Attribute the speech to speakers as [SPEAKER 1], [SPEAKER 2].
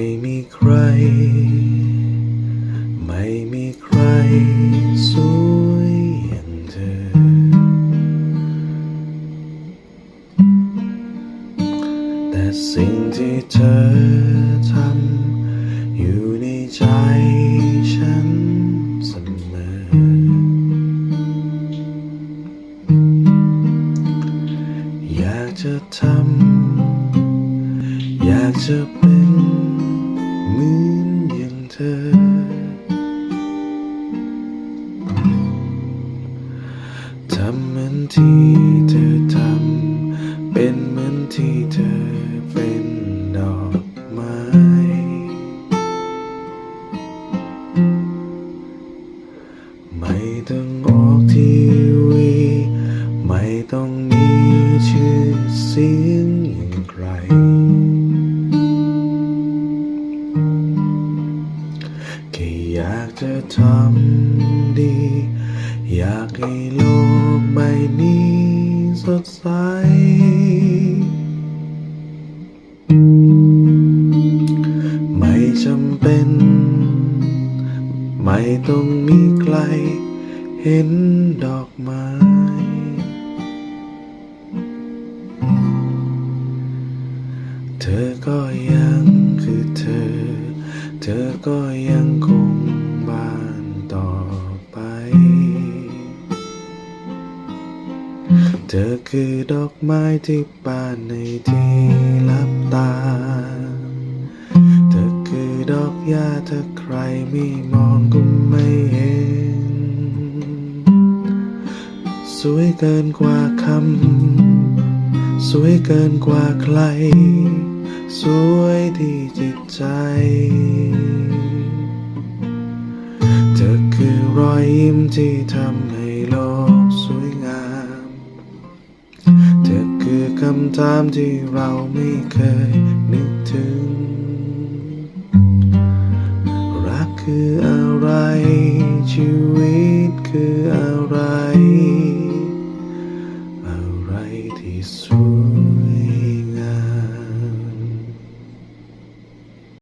[SPEAKER 1] ไม่มีใคร ไม่มีใครสวยอย่างเธอ แต่สิ่งที่เธอทำอยู่ในใจฉันเสมอ อยากจะทำอยากจะเป็น ที่เธอทำเป็นเหมือนที่เธอเป็นดอกไม้ ไม่ต้องออกทีวี ไม่ต้องมีชื่อเสียงอย่างใคร แค่อยากจะทำดี อยากให้โลกใบนี้สดใส ไม่จำเป็น ไม่ต้องมีใครเห็นดอกไม้ เธอก็ยังคือเธอ เธอก็ยัง เธอคือดอกไม้ที่บานในที่ลับตา เธอคือดอกหญ้าถ้าใครไม่มองก็ไม่เห็น สวยเกินกว่าคำ สวยเกินกว่าใคร สวยที่จิตใจ เธอคือรอยยิ้มที่ทำให้ คำถามที่เราไม่เคยนึกถึง รักคืออะไร ชีวิตคืออะไร อะไรที่สุด